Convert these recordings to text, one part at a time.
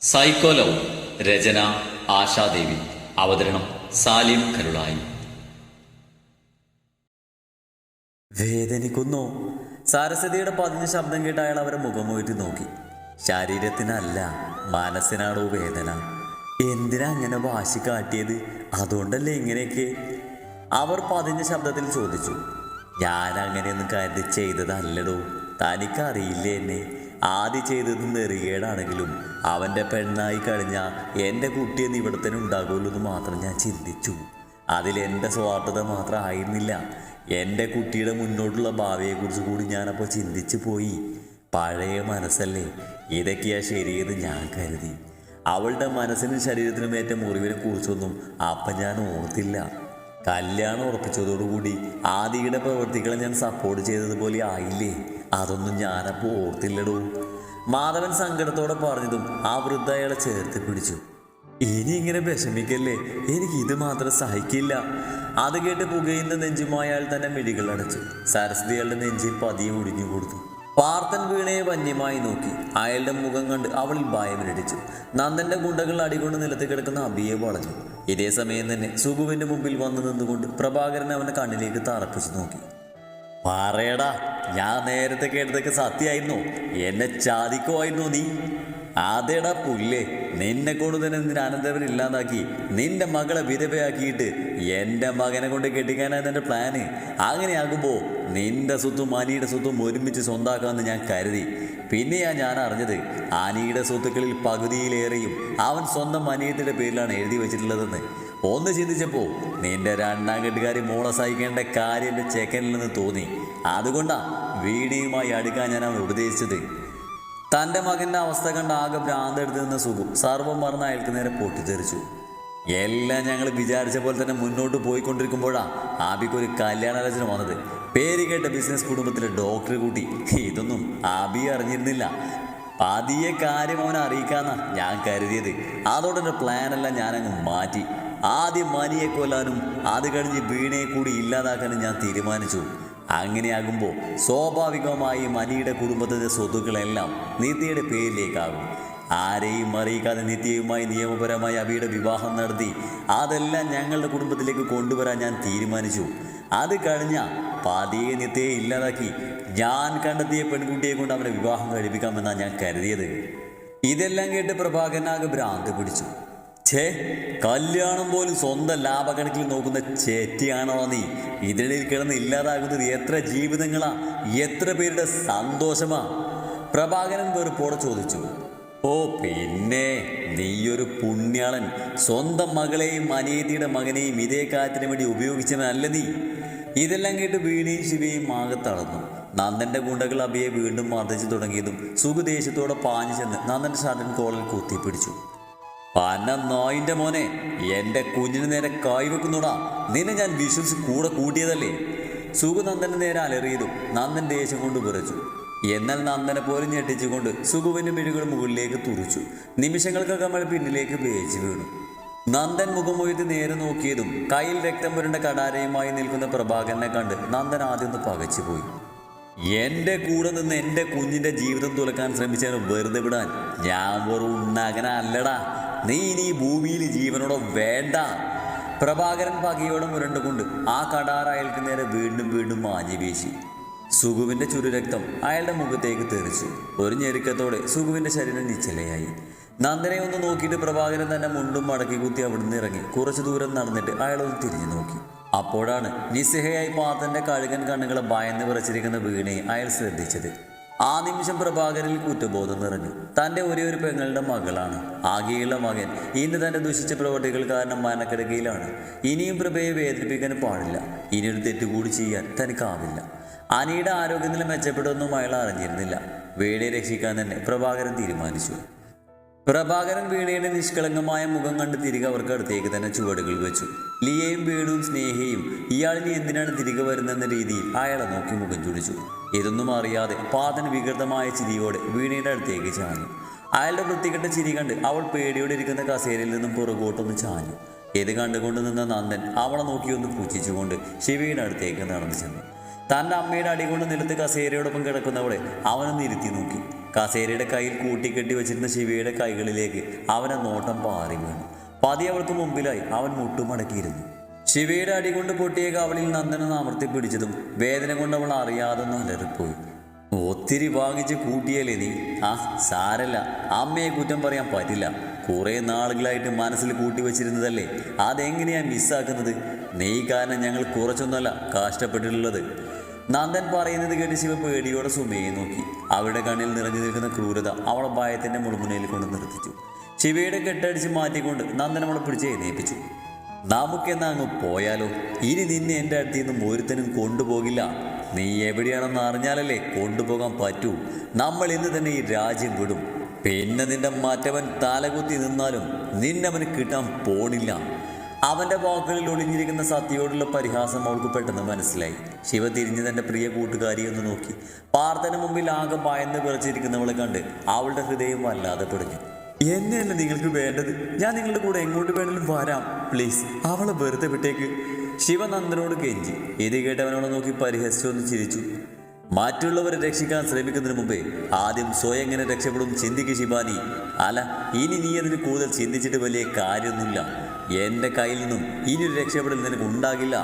സൈക്കോലോ രചന ആശാദേവി. അവതരണം സാലിം കരുളായി. വേദനിക്കുന്നു. സരസ്വതിയുടെ പതിഞ്ഞ ശബ്ദം കേട്ട് അയാൾ അവരെ മുഖമുയറ്റി നോക്കി. ശരീരത്തിനല്ല മനസ്സിനാണോ വേദന? എന്തിനാ അങ്ങനെ വാശി കാട്ടിയത്? അതുകൊണ്ടല്ലേ ഇങ്ങനെയൊക്കെ? അവർ പതിഞ്ഞ ശബ്ദത്തിൽ ചോദിച്ചു. ഞാൻ അങ്ങനെയൊന്നും കരുതി ചെയ്തതല്ലടോ. തനിക്കറിയില്ലേ എന്നെ? ആദ്യം ചെയ്തത് നെറികേടാണെങ്കിലും അവന്റെ പെണ്ണായി കഴിഞ്ഞ എന്റെ കുട്ടിയെന്ന് ഇവിടെ തന്നെ ഉണ്ടാകുമല്ലോ എന്ന് മാത്രം ഞാൻ ചിന്തിച്ചു. അതിൽ എന്റെ സ്വാർത്ഥത മാത്രം ആയിരുന്നില്ല. എന്റെ കുട്ടിയുടെ മുന്നോട്ടുള്ള ഭാവിയെക്കുറിച്ച് കൂടി ഞാനപ്പോൾ ചിന്തിച്ചു പോയി. പഴയ മനസ്സല്ലേ? ഇതൊക്കെയാ ശരിയെന്ന് ഞാൻ കരുതി. അവളുടെ മനസ്സിനും ശരീരത്തിനും ഏറ്റ മുറിവിനെ കുറിച്ചൊന്നും അപ്പം ഞാൻ ഓർത്തില്ല. കല്യാണം ഉറപ്പിച്ചതോടുകൂടി ആദിയുടെ പ്രവൃത്തികളെ ഞാൻ സപ്പോർട്ട് ചെയ്തതുപോലെ ആയില്ലേ? അതൊന്നും ഞാനപ്പോൾ ഓർത്തില്ലടോ. മാധവൻ സങ്കടത്തോടെ പറഞ്ഞതും ആ വൃദ്ധ അയാളെ ചേർത്ത് പിടിച്ചു. ഇനി ഇങ്ങനെ വിഷമിക്കല്ലേ? എനിക്ക് ഇത് മാത്രം സഹിക്കില്ല. അത് കേട്ട് പുകയുന്ന നെഞ്ചുമായി അയാൾ തന്നെ മിഴികൾ അടച്ചു. സരസ്വതി അയാളുടെ നെഞ്ചിൽ പതിയെ ഒടിഞ്ഞു കൊടുത്തു. പാർത്തൻ വീണയെ വന്യമായി നോക്കി. അയാളുടെ മുഖം കണ്ട് അവളിൽ ഭയമിരടിച്ചു നന്ദന്റെ ഗുണ്ടകൾ അടികൊണ്ട് നിലത്ത് കിടക്കുന്ന അബിയെ വളഞ്ഞു. ഇതേ സമയം തന്നെ സുഗുവിന്റെ മുമ്പിൽ വന്നു നിന്നുകൊണ്ട് പ്രഭാകരൻ അവന്റെ കണ്ണിലേക്ക് തറപ്പിച്ചു നോക്കി. പറയടാ ഞാൻ നേരത്തെ കേട്ടതൊക്കെ സത്യമായിരുന്നു. എന്നെ ചാതിക്കുമായിരുന്നു നീ. അതേടാ പുല്ലേ നിന്നെ കൊണ്ട് തന്നെ നിന്റെ അനന്തവൻ ഇല്ലാതാക്കി നിന്റെ മകളെ വിധവയാക്കിയിട്ട് എന്റെ മകനെ കൊണ്ട് കെട്ടിക്കാനാണ് എന്റെ പ്ലാന് അങ്ങനെയാകുമ്പോ നിന്റെ സ്വത്തും അനിയുടെ സ്വത്തും ഒരുമിച്ച് സ്വന്താക്കാമെന്ന് ഞാൻ കരുതി. പിന്നെയാ ഞാൻ അറിഞ്ഞത് അനിയുടെ സ്വത്തുക്കളിൽ പകുതിയിലേറെയും അവൻ സ്വന്തം അനിയത്തിന്റെ പേരിലാണ് എഴുതി വെച്ചിട്ടുള്ളതെന്ന്. ഒന്ന് ചിന്തിച്ചപ്പോ നിന്റെ രണ്ടാം കെട്ടുകാരി മോളെ സഹിക്കേണ്ട കാര്യം എന്റെ ചെക്കനിൽ നിന്ന് തോന്നി. അതുകൊണ്ടാ വീടിയുമായി അടുക്കാൻ ഞാൻ അവൻ ഉപദേശിച്ചത്. തന്റെ മകന്റെ അവസ്ഥ കണ്ട ആകെ ഭ്രാന്തെടുത്ത് നിന്ന സുഖം. സർവം മറന്ന് അയാൾക്ക് നേരെ പൊട്ടിത്തെറിച്ചു. എല്ലാം ഞങ്ങൾ വിചാരിച്ച പോലെ തന്നെ മുന്നോട്ട് പോയിക്കൊണ്ടിരിക്കുമ്പോഴാ ആബിക്ക് ഒരു കല്യാണാലോചന വന്നത്. പേര് കേട്ട ബിസിനസ് കുടുംബത്തിലെ ഡോക്ടറെ കൂട്ടി. ഇതൊന്നും ആബി അറിഞ്ഞിരുന്നില്ല. പതിയെ കാര്യം അവനെ അറിയിക്കാന്നാ ഞാൻ കരുതിയത്. അതോടെ പ്ലാനെല്ലാം ഞാനങ്ങ് മാറ്റി. ആദ്യം മനിയെ കൊല്ലാനും അത് കഴിഞ്ഞ് വീണയെ കൂടി ഇല്ലാതാക്കാനും ഞാൻ തീരുമാനിച്ചു. അങ്ങനെയാകുമ്പോൾ സ്വാഭാവികമായി മനിയുടെ കുടുംബത്തിന്റെ സ്വത്തുക്കളെല്ലാം നിത്യയുടെ പേരിലേക്കാകും. ആരെയും അറിയിക്കാതെ നിത്യയുമായി നിയമപരമായി അവയുടെ വിവാഹം നടത്തി അതെല്ലാം ഞങ്ങളുടെ കുടുംബത്തിലേക്ക് കൊണ്ടുവരാൻ ഞാൻ തീരുമാനിച്ചു. അത് കഴിഞ്ഞ പതിയെ നിത്യയെ ഇല്ലാതാക്കി ഞാൻ കണ്ടെത്തിയ പെൺകുട്ടിയെ കൊണ്ട് അവനെ വിവാഹം കഴിപ്പിക്കാമെന്നാണ് ഞാൻ കരുതിയത്. ഇതെല്ലാം കേട്ട് പ്രഭാകരനാകെ ഭ്രാന്ത് പിടിച്ചു. ഛേ കല്യാണം പോലും സ്വന്തം ലാഭകണക്കിൽ നോക്കുന്ന ചേറ്റിയാണോ നീ? ഇതിനിടയിൽ കിടന്ന് ഇല്ലാതാകുന്നത് എത്ര ജീവിതങ്ങളാ? എത്ര പേരുടെ സന്തോഷമാ? പ്രഭാകരൻ വെറുപ്പോടെ ചോദിച്ചു. ഓ പിന്നെ നീയൊരു പുണ്യാളൻ. സ്വന്തം മകളെയും അനിയത്തിയുടെ മകനെയും ഇതേ കാര്യത്തിന് വേണ്ടി ഉപയോഗിച്ചവനല്ല നീ? ഇതെല്ലാം കേട്ട് വീണയും ശിവയും ആകെ തളർന്നു. നന്ദന്റെ ഗുണ്ടകൾ അബിയെ വീണ്ടും മർദ്ദിച്ചു തുടങ്ങിയതും സുഖദേശത്തോടെ പാഞ്ഞു ചെന്ന് നന്ദന്റെ ഷർട്ടിൻ കോളിൽ കുത്തിപ്പിടിച്ചു. പന്ന നായിന്റെ മോനെ എന്റെ കുഞ്ഞിന് നേരെ കായ്വെക്കുന്നുടാ നിന്നെ ഞാൻ വിശ്വസിച്ച് കൂടെ കൂട്ടിയതല്ലേ? സുഖനന്ദന് നേരെ അലറിയതും നന്ദൻ ദേഷ്യം കൊണ്ട് വിറച്ചു. എന്നാൽ നന്ദനെ പോലും ഞെട്ടിച്ചുകൊണ്ട് സുഖുവിന്റെ മിഴികൾ മുകളിലേക്ക് തുറിച്ചു. നിമിഷങ്ങൾക്കൊക്കെ മഴ പിന്നിലേക്ക് പേച്ചു വീണു. നന്ദൻ മുഖം മുഖമുയർത്തി നേരെ നോക്കിയതും കയ്യിൽ രക്തം പുരണ്ട കടാരയുമായി നിൽക്കുന്ന പ്രഭാകരനെ കണ്ട് നന്ദൻ ആദ്യം ഒന്ന് പകച്ചുപോയി എന്റെ കൂടെ നിന്ന് എന്റെ കുഞ്ഞിന്റെ ജീവിതം തുലക്കാൻ ശ്രമിച്ചാൽ വെറുതെ വിടാൻ ഞാൻ വെറും ഉണ്ണാകനല്ലടാ. നീ ഇനി ഭൂമിയിൽ ജീവനോടെ വേണ്ട. പ്രഭാകരൻ പകയോടെ മുരണ്ടുകൊണ്ട് ആ കടാർ അയാൾക്ക് നേരെ വീണ്ടും വീണ്ടും മാഞ്ഞു വീശി സുഗുവിന്റെ ചുരുരക്തം അയാളുടെ മുഖത്തേക്ക് തെറിച്ചു. ഒരു ഞെരുക്കത്തോടെ സുഗുവിന്റെ ശരീരം നിശ്ചലയായി. നന്ദനെ ഒന്ന് നോക്കിയിട്ട് പ്രഭാകരൻ തന്നെ മുണ്ടും മടക്കി കുത്തി അവിടുന്ന് ഇറങ്ങി. കുറച്ചു ദൂരം നടന്നിട്ട് അയാളൊന്ന് തിരിഞ്ഞു നോക്കി. അപ്പോഴാണ് നിസ്സഹയായി പാത്തന്റെ കഴുകൻ കണ്ണുകളെ ഭയന്ന് വിറച്ചിരിക്കുന്ന വീണയെ അയാൾ ശ്രദ്ധിച്ചത്. ആ നിമിഷം പ്രഭാകരിൽ കുറ്റബോധം നിറഞ്ഞു. തന്റെ ഒരേ ഒരു പെങ്ങളുടെ മകളാണ്. ആകെയുള്ള മകൻ ഇന്ന് തന്റെ ദുഷിച്ച പ്രവർത്തികൾ കാരണം മരണക്കിടക്കയിലാണ് ഇനിയും പ്രഭയെ വേദനിപ്പിക്കാൻ പാടില്ല. ഇനിയൊരു തെറ്റുകൂടി ചെയ്യാൻ തനിക്കാവില്ല. അനിയുടെ ആരോഗ്യനില മെച്ചപ്പെടുമെന്നും അയാൾ അറിഞ്ഞിരുന്നില്ല. വേടിയെ രക്ഷിക്കാൻ തന്നെ പ്രഭാകരൻ തീരുമാനിച്ചു. പ്രഭാകരൻ വീണയുടെ നിഷ്കളങ്കമായ മുഖം കണ്ട് തിരികെ അവർക്ക് അടുത്തേക്ക് തന്നെ ചുവടുകൾ വെച്ചു. ലിയയും വീണും സ്നേഹയും ഇയാളിനി എന്തിനാണ് തിരികെ വരുന്നതെന്ന രീതിയിൽ അയാളെ നോക്കി മുഖം ചുടിച്ചു ഇതൊന്നും അറിയാതെ പാതൻ വികൃതമായ ചിരിയോടെ വീണയുടെ അടുത്തേക്ക് ചാഞ്ഞു. അയാളുടെ വൃത്തികെട്ട ചിരി കണ്ട് അവൾ പേടിയോടെ ഇരിക്കുന്ന കസേരയിൽ നിന്നും പുറകോട്ടൊന്ന് ചാഞ്ഞു. ഇത് കണ്ടുകൊണ്ട് നിന്ന നന്ദൻ അവളെ നോക്കിയൊന്ന് പുച്ഛിച്ചുകൊണ്ട് ശിവയുടെ അടുത്തേക്ക് നടന്നു ചെന്നു. തന്റെ അമ്മയുടെ അടികൊണ്ട് നിലത്ത് കസേരയോടൊപ്പം കിടക്കുന്നവളെ അവനൊന്ന് ഇരുത്തി നോക്കി. കസേരയുടെ കയ്യിൽ കൂട്ടിക്കെട്ടി വെച്ചിരുന്ന ശിവയുടെ കൈകളിലേക്ക് അവനെ നോട്ടം പാറി വീണു. പതി അവൾക്ക് മുമ്പിലായി അവൻ മുട്ടുമടക്കിയിരുന്നു. ശിവയുടെ അടി കൊണ്ട് പൊട്ടിയ കവളിൽ നന്ദനം അമർത്തി പിടിച്ചതും വേദന കൊണ്ട് അവൾ അറിയാതെ ഒന്ന് അലറിപ്പോയി ഒത്തിരി വാങ്ങിച്ച് കൂട്ടിയാലേ നീ? ആ സാരല്ല. അമ്മയെ കുറ്റം പറയാൻ പറ്റില്ല. കുറെ നാളുകളായിട്ട് മനസ്സിൽ കൂട്ടി വെച്ചിരുന്നതല്ലേ? അതെങ്ങനെയാ മിസ്സാക്കുന്നത് നീ കാരണം ഞങ്ങൾ കുറച്ചൊന്നല്ല കഷ്ടപ്പെട്ടിട്ടുള്ളത്. നന്ദൻ പറയുന്നത് കേട്ട് ശിവ പേടിയോടെ സുമയെ നോക്കി. അവളുടെ കണ്ണിൽ നിറഞ്ഞു നിൽക്കുന്ന ക്രൂരത അവളെ ഭയത്തിന്റെ മുൾമുനയിൽ കൊണ്ട് നിർത്തിച്ചു. ശിവയുടെ കെട്ടടിച്ച് മാറ്റിക്കൊണ്ട് നന്ദൻ അവളെ പിടിച്ച് എഴുന്നേപ്പിച്ചു. നമുക്കെന്നാ അങ്ങ് പോയാലോ? ഇനി നിന്നെ എന്റെ അടുത്ത് നിന്നും ഒരുത്തനും കൊണ്ടുപോകില്ല. നീ എവിടെയാണെന്ന് അറിഞ്ഞാലല്ലേ കൊണ്ടുപോകാൻ പറ്റൂ. നമ്മൾ ഇന്ന് തന്നെ ഈ രാജ്യം വിടും. പിന്നെ നിന്റെ മറ്റവൻ തലകുത്തി നിന്നാലും നിന്നവന് കിട്ടാൻ പോണില്ല. അവന്റെ വാക്കുകളിൽ ഒളിഞ്ഞിരിക്കുന്ന സത്യയോടുള്ള പരിഹാസം അവൾക്ക് പെട്ടെന്ന് മനസ്സിലായി. ശിവ തിരിഞ്ഞ് തന്റെ പ്രിയ കൂട്ടുകാരിയെ നോക്കി. പാർത്ഥന് മുമ്പിൽ ആകെ ഭയന്ന് വിറച്ചിരിക്കുന്നവളെ കണ്ട് അവളുടെ ഹൃദയം വല്ലാതെ പിടിഞ്ഞു. എന്നെയല്ല നിങ്ങൾക്ക് വേണ്ടത്? ഞാൻ നിങ്ങളുടെ കൂടെ എങ്ങോട്ട് വേണമെങ്കിലും വരാം. പ്ലീസ് അവളെ വെറുതെ വിട്ടേക്ക്. ശിവനന്ദനോട് കെഞ്ചി. ഇത് കേട്ടവനോട് നോക്കി പരിഹസിച്ചൊന്ന് ചിരിച്ചു. മറ്റുള്ളവരെ രക്ഷിക്കാൻ ശ്രമിക്കുന്നതിന് മുമ്പേ ആദ്യം സ്വയം എങ്ങനെ രക്ഷപ്പെടും ചിന്തിക്ക് ശിവാനി. അല്ല ഇനി നീ അതിന് കൂടുതൽ ചിന്തിച്ചിട്ട് വലിയ കാര്യമൊന്നുമില്ല. എന്റെ കയ്യിൽ നിന്നും ഇനിയൊരു രക്ഷപ്പെടൽ നിനക്ക് ഉണ്ടാകില്ല.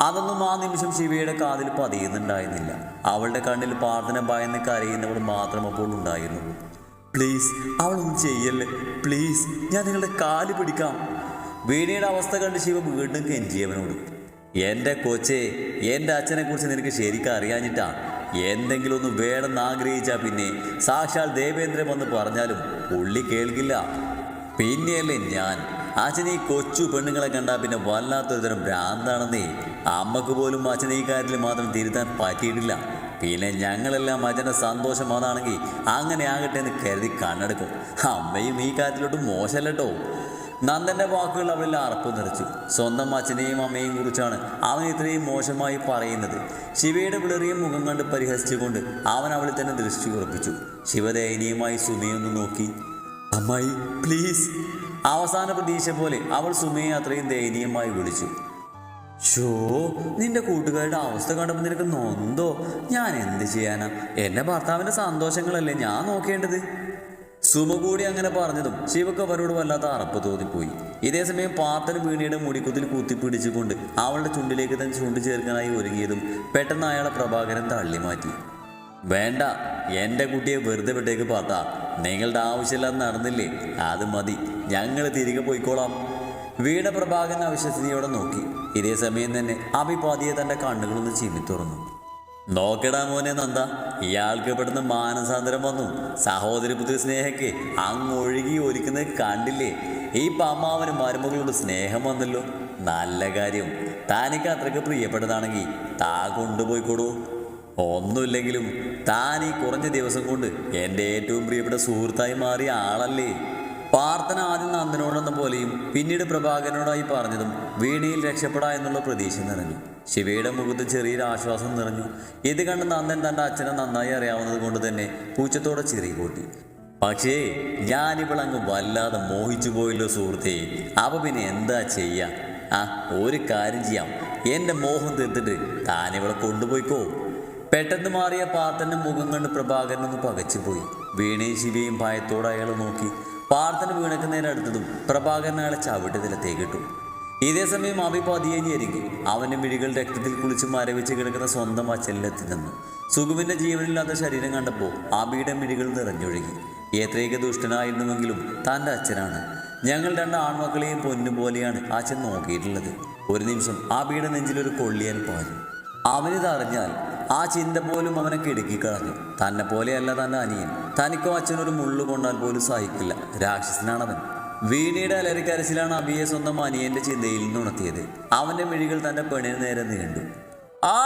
അതൊന്നും ആ നിമിഷം ശിവയുടെ കാതിൽ പതിയുന്നുണ്ടായിരുന്നില്ല. അവളുടെ കണ്ണിൽ പ്രാർത്ഥന ഭയന്ന് കരയുന്നവൾ മാത്രം അപ്പോൾ ഉണ്ടായിരുന്നു. പ്ലീസ് അവളൊന്നും ചെയ്യല്ലേ? പ്ലീസ് ഞാൻ നിങ്ങളുടെ കാൽ പിടിക്കാം. വീണയുടെ അവസ്ഥ കണ്ട് ശിവ വീണ്ടും കെഞ്ചിയവനോട് എന്റെ കൊച്ചേ എന്റെ അച്ഛനെക്കുറിച്ച് നിനക്ക് ശരിക്കും അറിയാഞ്ഞിട്ടാ. എന്തെങ്കിലും ഒന്ന് വേണമെന്ന് ആഗ്രഹിച്ചാൽ പിന്നെ. സാക്ഷാൽ ദേവേന്ദ്രൻ വന്ന് പറഞ്ഞാലും ഉള്ളി കേൾക്കില്ല. പിന്നെയല്ലേ ഞാൻ? അച്ഛൻ ഈ കൊച്ചു പെണ്ണുങ്ങളെ കണ്ടാൽ പിന്നെ വല്ലാത്തൊരു തരം ഭ്രാന്താണെന്നേ. അമ്മയ്ക്ക് പോലും അച്ഛൻ ഈ കാര്യത്തിൽ മാത്രം തിരുത്താൻ പറ്റിയിട്ടില്ല. പിന്നെ ഞങ്ങളെല്ലാം അച്ഛന്റെ സന്തോഷം അതാണെങ്കിൽ അങ്ങനെ ആകട്ടെ എന്ന് കരുതി കണ്ണെടുക്കും. അമ്മയും ഈ കാര്യത്തിലോട്ട് മോശമല്ലട്ടോ. നന്ദന്റെ വാക്കുകൾ അവളിൽ അറപ്പ് നിറച്ചു. സ്വന്തം അച്ഛനെയും അമ്മയെയും കുറിച്ചാണ് അവൻ ഇത്രയും മോശമായി പറയുന്നത്. ശിവയുടെ വിളറിയ മുഖം കണ്ട് പരിഹസിച്ചുകൊണ്ട് അവൻ അവളിൽ തന്നെ ദൃഷ്ടി ഉറപ്പിച്ചു. ശിവദയനീയമായി സുമയൊന്ന് നോക്കി. അമ്മായി പ്ലീസ് അവസാന പ്രതീക്ഷ പോലെ അവൾ സുമയെ അത്രയും ദയനീയമായി വിളിച്ചു. ഷോ നിന്റെ കൂട്ടുകാരുടെ അവസ്ഥ കണ്ടപ്പോൾ നിനക്ക് നൊന്തോ? ഞാൻ എന്ത് ചെയ്യാനാ? എന്റെ ഭർത്താവിന്റെ സന്തോഷങ്ങളല്ലേ ഞാൻ നോക്കേണ്ടത്? സുമ കൂടി അങ്ങനെ പറഞ്ഞതും ശിവക്ക് അവരോട് വല്ലാത്ത അറപ്പ് തോന്നിപ്പോയി. ഇതേസമയം പാത്തൻ വീണിയുടെ മുടിക്കുത്തിൽ കുത്തിപ്പിടിച്ചുകൊണ്ട് അവളുടെ ചുണ്ടിലേക്ക് തന്നെ ചുണ്ടു ചേർക്കാനായി ഒരുങ്ങിയതും പെട്ടെന്ന് അയാളെ പ്രഭാകരൻ തള്ളി മാറ്റി. വേണ്ട എന്റെ കുട്ടിയെ വെറുതെ വിട്ടേക്ക് പാത്ത നിങ്ങളുടെ ആവശ്യമില്ലാതെ നടന്നില്ലേ? അത് മതി. ഞങ്ങൾ തിരികെ പോയിക്കോളാം. വീണ പ്രഭാകരൻ അവിശ്വസനയോടെ നോക്കി. ഇതേ സമയം തന്നെ അഭിപാതിയെ തന്റെ കണ്ണുകളൊന്ന് ചിമ്മി തുറന്നു. നോക്കടാ മോനെ നന്ദ ഇയാൾക്ക് പെടുന്ന മാനസാന്തരം വന്നു. സഹോദരി പുത്രി അങ്ങ് ഒഴുകി ഒലിക്കുന്നത് കണ്ടില്ലേ? ഈ പമ്മാവന് മരുമകളോട് സ്നേഹം വന്നല്ലോ. നല്ല കാര്യം. താനിക്ക് അത്രയ്ക്ക് പ്രിയപ്പെട്ടതാണെങ്കിൽ താ കൊണ്ടുപോയിക്കോടൂ. ഒന്നുമില്ലെങ്കിലും താൻ ഈ കുറഞ്ഞ ദിവസം കൊണ്ട് എന്റെ ഏറ്റവും പ്രിയപ്പെട്ട സുഹൃത്തായി മാറിയ ആളല്ലേ? പ്രാർത്ഥന ആദ്യം നന്ദനോടെന്ന പോലെയും പിന്നീട് പ്രഭാകരനോടായി പറഞ്ഞതും വീണയിൽ രക്ഷപ്പെടാ എന്നുള്ള പ്രതീക്ഷ നിറഞ്ഞു. ശിവയുടെ മുഖത്ത് ചെറിയൊരു ആശ്വാസം നിറഞ്ഞു. ഇത് കണ്ട് നന്ദൻ തന്റെ അച്ഛനെ നന്നായി അറിയാവുന്നത് കൊണ്ട് തന്നെ പൂച്ചത്തോടെ ചെറിയ കൂട്ടി. പക്ഷേ ഞാനിപ്പോൾ അങ്ങ് വല്ലാതെ മോഹിച്ചു പോയല്ലോ സുഹൃത്തേ. അപ്പൊ പിന്നെ എന്താ ചെയ്യാ? ആ ഒരു കാര്യം ചെയ്യാം. എന്റെ മോഹം തീർത്തിട്ട് താനിവളെ കൊണ്ടുപോയിക്കോ. പെട്ടെന്ന് മാറിയ പാർത്തന്റെ മുഖം കണ്ട് പ്രഭാകരൻ ഒന്ന് പകച്ചുപോയി. വീണയും ശിവയും ഭയത്തോടെ അയാളെ നോക്കി. പാർത്തന് വീണക്കുന്നതിന് അടുത്തതും പ്രഭാകരൻ അയാളെ ചവിട്ട് നിലത്തേക്കിട്ടു ഇതേ സമയം അഭി പതിയെ ഞെരുങ്ങി അവന്റെ മിഴികൾ രക്തത്തിൽ കുളിച്ച് മരവിച്ച് കിടക്കുന്ന സ്വന്തം അച്ഛനിലെത്തി നിന്നു. സുഖുവിന്റെ ജീവനില്ലാത്ത ശരീരം കണ്ടപ്പോൾ അബിയുടെ മിഴികൾ നിറഞ്ഞൊഴുകി. എത്രയൊക്കെ ദുഷ്ടനായിരുന്നുവെങ്കിലും തന്റെ അച്ഛനാണ്. ഞങ്ങൾ രണ്ട് ആൺമക്കളെയും പൊന്നുപോലെയാണ് അച്ഛൻ നോക്കിയിട്ടുള്ളത്. ഒരു നിമിഷം അബിയുടെ നെഞ്ചിലൊരു കൊള്ളിയാൻ പാഞ്ഞു. അവനിതറിഞ്ഞാൽ ആ ചിന്ത പോലും അവനെ കിടുക്കിക്കളഞ്ഞു തന്നെ പോലെയല്ല തന്റെ അനിയൻ. തനിക്കോ അച്ഛനൊരു മുള്ളു കൊണ്ടാൽ പോലും സഹിക്കില്ല. രാക്ഷസനാണവൻ. വീണയുടെ അലറിക്കരച്ചിലാണ് അബിയെ സ്വന്തം അനിയന്റെ ചിന്തയിൽ നിന്നുണർത്തിയത് അവന്റെ മിഴികൾ തന്റെ പെണ്ണിന് നേരെ നീണ്ടു. ആ!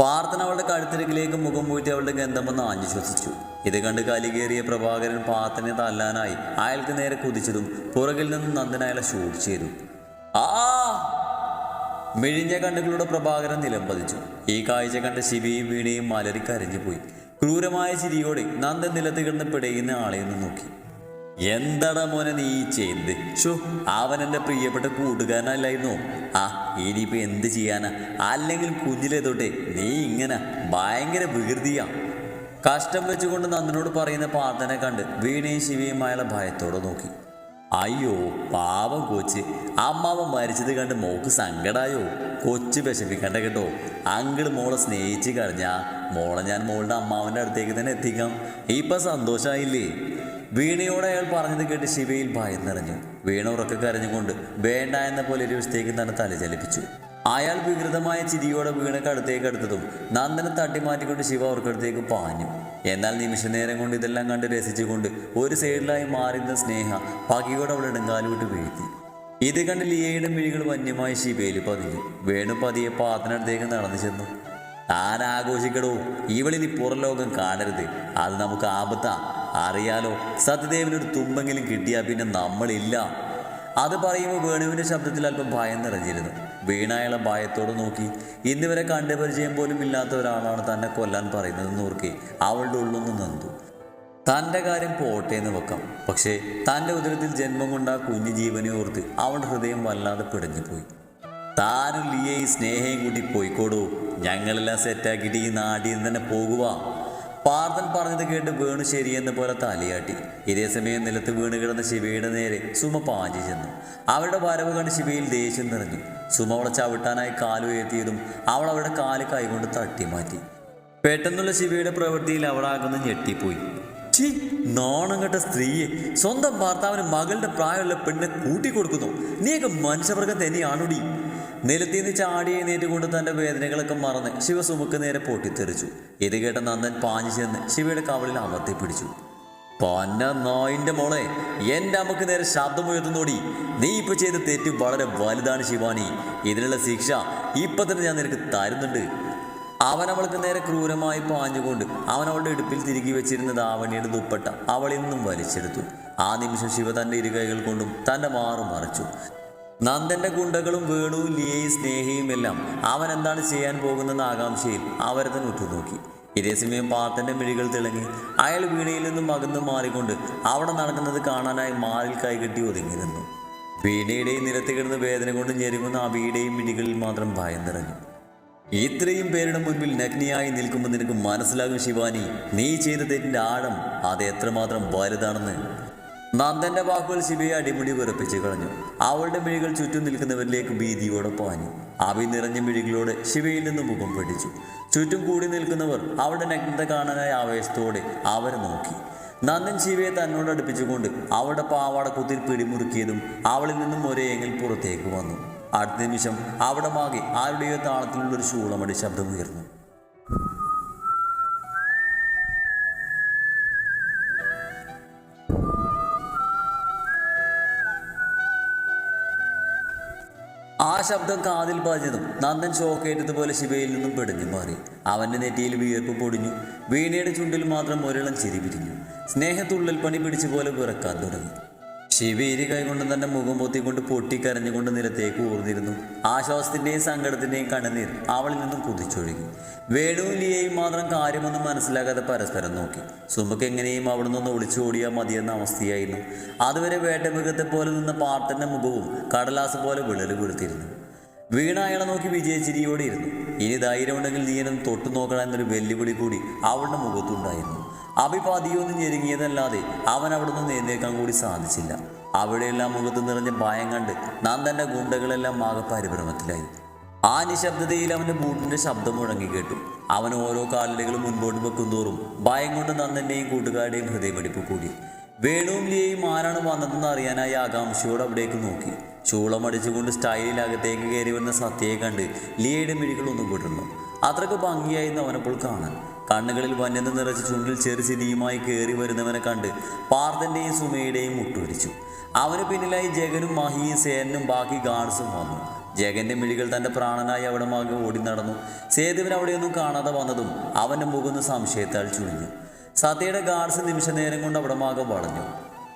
പാർത്ഥന അവളുടെ കഴുത്തിരക്കിലേക്ക് മുഖം പൂറ്റി അവളുടെ ഗന്ധമെന്ന് ആഞ്ഞു ശ്വസിച്ചു ഇത് കണ്ട് കലികേറിയ പ്രഭാകരൻ പാർത്തനെ തല്ലാനായി അയാൾക്ക് നേരെ കുതിച്ചതും പുറകിൽ നിന്നും നന്ദന അയാളെ ഷൂട്ട് ചെയ്തു. ആ! മിഴിഞ്ഞ കണ്ണുകളുടെ പ്രഭാകരൻ നിലംപതിച്ചു. ഈ കാഴ്ച കണ്ട ശിവിയും വീണയും മലരി കരഞ്ഞുപോയി. ക്രൂരമായ ചിരിയോടെ നന്ദൻ നിലത്ത് കിടന്ന് പിടയുന്ന ആളെ ഒന്ന് നോക്കി. എന്താടാ മോനെ നീ ചെയ്ത്? ഷോ അവൻ എന്റെ പ്രിയപ്പെട്ട കൂട്ടുകാരനല്ലായിരുന്നോ? ആ ഇനിയിപ്പോ എന്ത് ചെയ്യാനാ? അല്ലെങ്കിൽ കുഞ്ഞിലെ തൊട്ടേ നീ ഇങ്ങനെ ഭയങ്കര വികൃതിയാ. കഷ്ടം വെച്ചുകൊണ്ട് നന്ദനോട് പറയുന്ന പ്രാർത്ഥന കണ്ട് വീണയും ശിവയും അയാളെ ഭയത്തോടെ നോക്കി. അയ്യോ പാവം കൊച്ച്. അമ്മാവൻ മരിച്ചത് കണ്ട് മോക്ക് സങ്കടായോ? കൊച്ചു വിഷമിക്കണ്ട കേട്ടോ. അങ്കിൾ മോളെ സ്നേഹിച്ച് കഴിഞ്ഞാ മോളെ ഞാൻ മോളുടെ അമ്മാവന്റെ അടുത്തേക്ക് തന്നെ എത്തിക്കാം. ഇപ്പൊ സന്തോഷമായില്ലേ വീണയോട് അയാൾ പറഞ്ഞത് കേട്ട് ശിവയിൽ ഭയം നിറഞ്ഞു വീണ ഉറക്കെ കരഞ്ഞുകൊണ്ട് വേണ്ട എന്ന പോലെ ഒരു വശത്തേക്ക് തന്നെ തലചലിപ്പിച്ചു അയാൾ വികൃതമായ ചിരിയോടെ വീണക്ക് അടുത്തേക്ക് അടുത്തതും നന്ദനെ തട്ടിമാറ്റിക്കൊണ്ട് ശിവ അവർക്കടുത്തേക്ക് പാഞ്ഞു. എന്നാൽ നിമിഷ നേരം കൊണ്ട് ഇതെല്ലാം കണ്ട് രസിച്ചുകൊണ്ട് ഒരു സൈഡിലായി മാറിയിരുന്ന സ്നേഹ പകിയോടെ അവൾ ഇടങ്കാലുവിട്ട് വീഴ്ത്തി. ഇത് കണ്ട് ലിയയുടെ മിഴികൾ വന്യമായി ശിവയിൽ പതിഞ്ഞു. വേണു പതിയെ പാത്തിനടുത്തേക്ക് നടന്നു ചെന്നു. താൻ ആഘോഷിക്കടോ? ഇവളിനി പുറം ലോകം കാണരുത്. അത് നമുക്ക് ആപത്താ. അറിയാലോ സത്യദേവനൊരു തുമ്പെങ്കിലും കിട്ടിയാൽ പിന്നെ നമ്മളില്ല. അത് പറയുമ്പോൾ വേണുവിന്റെ ശബ്ദത്തിൽ അല്പം ഭയം നിറഞ്ഞിരുന്നു. വീണായുള്ള ഭയത്തോട് നോക്കി. ഇന്നുവരെ കണ്ടുപരിചയം പോലും ഇല്ലാത്ത ഒരാളാണ് തന്നെ കൊല്ലാൻ പറയുന്നതെന്ന് ഓർക്കി അവളുടെ ഉള്ളൊന്ന് നന്ദു തന്റെ കാര്യം പോട്ടെ എന്ന് വെക്കാം. പക്ഷേ തന്റെ ഉദരത്തിൽ ജന്മം കൊണ്ട കുഞ്ഞു ജീവനെ ഓർത്ത് അവളുടെ ഹൃദയം വല്ലാതെ പിടഞ്ഞുപോയി. താനും ലിയയും സ്നേഹയും കൂട്ടി പോയിക്കോടൂ. ഞങ്ങളെല്ലാം സെറ്റാക്കിയിട്ട് ഈ നാടിയിൽ നിന്ന് തന്നെ പോകുക പാർത്തൻ പറഞ്ഞത് കേട്ട് വേണു ശരിയെന്ന പോലെ തലയാട്ടി. ഇതേ സമയം നിലത്ത് വീണ് കിടന്ന ശിവയുടെ നേരെ സുമ പാഞ്ഞു ചെന്നു. അവരുടെ വരവ് കണ്ട് ശിവയിൽ ദേഷ്യം നിറഞ്ഞു. സുമ അവളെ ചവിട്ടാനായി കാൽ ഉയർത്തിയതും അവൾ അവളുടെ കാൽ കൈകൊണ്ട് തട്ടി മാറ്റി പെട്ടെന്നുള്ള ശിവയുടെ പ്രവൃത്തിയിൽ അവളാകുന്ന ഞെട്ടിപ്പോയി. ഛീ, നാണം കെട്ട സ്ത്രീയെ. സ്വന്തം ഭർത്താവിന് മകളുടെ പ്രായമുള്ള പെണ്ണെ കൂട്ടിക്കൊടുക്കുന്നു. നീയൊക്കെ മനുഷ്യവർഗം തന്നെയാണുടി? നിലത്തിൽ നിന്ന് ചാടി എഴുന്നേറ്റുകൊണ്ട് തന്റെ വേദനകളൊക്കെ മറന്ന് ശിവ സുമുക്ക് നേരെ പൊട്ടിത്തെറിച്ചു. ഇത് കേട്ട നന്ദൻ പാഞ്ഞു ചെന്ന് ശിവയുടെ കവളിൽ അമർത്തി പിടിച്ചു. പന്ന നോയിന്റെ മോളെ എന്റെ അമ്മയ്ക്ക് നേരെ ശബ്ദമുയർത്തുന്നോടി നീ ഇപ്പൊ ചെയ്ത തെറ്റ് വളരെ വലുതാണ് ശിവാനി. ഇതിനുള്ള ശിക്ഷ ഇപ്പൊ തന്നെ ഞാൻ നിനക്ക് തരുന്നുണ്ട്. അവൻ അവൾക്ക് നേരെ ക്രൂരമായി പാഞ്ഞുകൊണ്ട് അവൻ അവളുടെ ഇടുപ്പിൽ തിരികെ വെച്ചിരുന്നത് ആവണിയുടെ ദുപ്പട്ട അവളിന്നും വലിച്ചെടുത്തു. ആ നിമിഷം ശിവ തന്റെ ഇരുകൈകൾ കൊണ്ടും തന്റെ മാറും മറച്ചു. നന്ദന്റെ ഗുണ്ടകളും വേണുവും ലിയയും സ്നേഹയും എല്ലാം അവൻ എന്താണ് ചെയ്യാൻ പോകുന്നെന്ന ആകാംക്ഷയിൽ അവരെ തന്നെ ഉറ്റുനോക്കി. ഇതേസമയം പാത്തന്റെ മിഴികൾ തിളങ്ങി. അയാൾ വീണയിൽ നിന്നും അകന്ന് മാറിക്കൊണ്ട് അവിടെ നടക്കുന്നത് കാണാനായി മാറിൽ കൈകെട്ടി ഒതുങ്ങി നിന്നു വീണയുടെയും നിരത്തി കിടന്ന് വേദന കൊണ്ട് ഞെരുങ്ങുന്ന അബിയുടെയും മിഴികളിൽ മാത്രം ഭയം നിറഞ്ഞു ഇത്രയും പേരുടെ മുൻപിൽ നഗ്നിയായി നിൽക്കുമ്പോൾ നിനക്ക് മനസ്സിലാകും ശിവാനി നീ ചെയ്ത തെറ്റിന്റെ ആഴം അത് എത്രമാത്രം വലുതാണെന്ന് നന്ദന്റെ വാക്കുകൾ ശിവയെ അടിമുടി വിറപ്പിച്ചു കളഞ്ഞു. അവളുടെ മിഴികൾ ചുറ്റും നിൽക്കുന്നവരിലേക്ക് ഭീതിയോടെ പാഞ്ഞു. അവി നിറഞ്ഞ മിഴികളോട് ശിവയിൽ നിന്ന് മുഖം പിടിച്ചു. ചുറ്റും കൂടി നിൽക്കുന്നവർ അവളുടെ നഗ്നത കാണാനായ ആവേശത്തോടെ അവരെ നോക്കി. നന്ദൻ ശിവയെ തന്നോട് അടുപ്പിച്ചുകൊണ്ട് അവളുടെ പാവാട കുത്തിൽ പിടിമുറുക്കിയതും അവളിൽ നിന്നും ഒരേ എങ്കിൽ പുറത്തേക്ക് വന്നു. അടുത്ത നിമിഷം അവിടെ മാകെ ആരുടെയോ താളത്തിലുള്ളൊരു ശൂളമടി ശബ്ദമുയർന്നു. ശബ്ദം കാതിൽ പാഞ്ഞതും നന്ദൻ ഷോക്കേറ്റതുപോലെ ശിവയിൽ നിന്നും പെടിഞ്ഞു മാറി. അവന്റെ നെറ്റിയിൽ വിയർപ്പ് പൊടിഞ്ഞു. വീണയുടെ ചുണ്ടിൽ മാത്രം ഒരിളം ചിരി പിരിഞ്ഞു സ്നേഹത്തുള്ളിൽ പണി പിടിച്ച പോലെ വിറക്കാൻ തുടങ്ങി. ശിവ ഇരു കൈകൊണ്ട് തന്റെ മുഖം പൊത്തിക്കൊണ്ട് പൊട്ടിക്കരഞ്ഞുകൊണ്ട് നിലത്തേക്ക് ഊർന്നിരുന്നു. ആശ്വാസത്തിന്റെയും സങ്കടത്തിന്റെയും കണ്ണുനീർ അവളിൽ നിന്നും കുതിച്ചൊഴുകി. വേണുവും ലിയയും മാത്രം കാര്യമൊന്നും മനസ്സിലാകാതെ പരസ്പരം നോക്കി. സുമക്ക് എങ്ങനെയും അവിടെ നിന്ന് ഒളിച്ചോടിയാൽ മതിയെന്ന അവസ്ഥയായിരുന്നു. അതുവരെ വേട്ടമൃഗത്തെ പോലെ നിന്ന പാർത്തന്റെ മുഖവും കടലാസ് പോലെ വിളൽ വീഴ്ത്തിരുന്നു വീണ അയാളെ നോക്കി വിജയചിരിയോടെ ഇരുന്നു ഇനി ധൈര്യമുണ്ടെങ്കിൽ എന്നെ തൊട്ടു നോക്കണം എന്നൊരു വെല്ലുവിളി കൂടി അവളുടെ മുഖത്തുണ്ടായിരുന്നു. അഭിപാതിയൊന്നും ഞെരുങ്ങിയതല്ലാതെ അവൻ അവിടെ നിന്ന് എഴുന്നേക്കാൻ കൂടി സാധിച്ചില്ല. അവിടെയെല്ലാം മുഖത്ത് നിറഞ്ഞ ഭയം കണ്ട് നന്ദന്റെ ഗുണ്ടകളെല്ലാം ആകെ ആ നിശബ്ദതയിൽ അവന്റെ ബൂട്ടിന്റെ ശബ്ദം മുഴങ്ങി കേട്ടു. അവൻ ഓരോ കാലടികളും മുൻപോട്ട് വെക്കുന്തോറും ഭയം കൊണ്ട് നന്ദന്റെയും കൂട്ടുകാരുടെയും ഹൃദയമിടിപ്പ് കൂടി. വേണുവും ലിയയും ആരാണ് വന്നതെന്ന് അറിയാനായി ആകാംക്ഷയോട് അവിടേക്ക് നോക്കി. ചൂളമടിച്ചുകൊണ്ട് സ്റ്റൈലിൽ അകത്തേക്ക് കയറി വരുന്ന സത്യയെ കണ്ട് ലിയയുടെ മിഴികൾ ഒന്നും വിടുന്നു അത്രയ്ക്ക് ഭംഗിയായിരുന്നു അവനപ്പോൾ കാണാൻ. കണ്ണുകളിൽ വന്യത നിറച്ച് ചുണ്ടിൽ ചെറുചിരിയുമായി കയറി വരുന്നവനെ കണ്ട് പാർത്ഥന്റെയും സുമയുടെയും മുട്ടുപിടിച്ചു. അവന് പിന്നിലായി ജഗനും മഹിയും സേനും ബാക്കി ഗാർഡ്സും വന്നു. ജഗന്റെ മിഴികൾ തന്റെ പ്രാണനായി അവിടെ മാകെ ഓടി നടന്നു. സേതുവിന് അവിടെയൊന്നും കാണാതെ വന്നതും അവന്റെ മുഖം സംശയത്താൽ ചുളിഞ്ഞു. സത്യയുടെ ഗാർഡ്സ് നിമിഷ നേരം കൊണ്ട് അവിടെ മാകം വളഞ്ഞു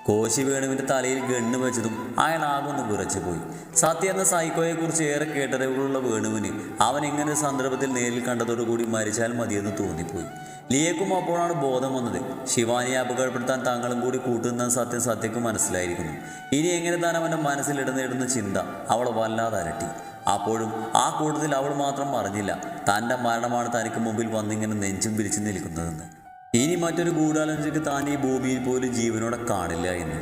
കോശി വേണുവിന്റെ തലയിൽ ഗണ്ണ് വെച്ചതും അയാൾ ആകൊന്ന് വിറച്ചു പോയി. സത്യ എന്ന സൈക്കോയെ കുറിച്ച് ഏറെ കേട്ടറിവുകളുള്ള വേണുവിന് അവൻ ഇങ്ങനെ സന്ദർഭത്തിൽ നേരിൽ കണ്ടതോടുകൂടി മരിച്ചാൽ മതിയെന്ന് തോന്നിപ്പോയി. ലിയക്കും അപ്പോഴാണ് ബോധം വന്നത്. ശിവാനിയെ അപകടപ്പെടുത്താൻ താങ്കളും കൂടി കൂട്ടുന്ന സത്യം സത്യക്ക് മനസ്സിലായിരിക്കുന്നു. ഇനി എങ്ങനെ താൻ അവന്റെ മനസ്സിൽ ഇടനേടുന്ന ചിന്ത അവൾ വല്ലാതെ അരട്ടി അപ്പോഴും ആ കൂട്ടത്തിൽ അവൾ മാത്രം അറിഞ്ഞില്ല. തന്റെ മരണമാണ് തനിക്ക് മുമ്പിൽ വന്നിങ്ങനെ നെഞ്ചും പിരിച്ചു നിൽക്കുന്നതെന്ന്. ഇനി മറ്റൊരു ഗൂഢാലോചനയ്ക്ക് താൻ ഈ ഭൂമിയിൽ പോലും ജീവനോടെ കാണില്ല എന്ന്.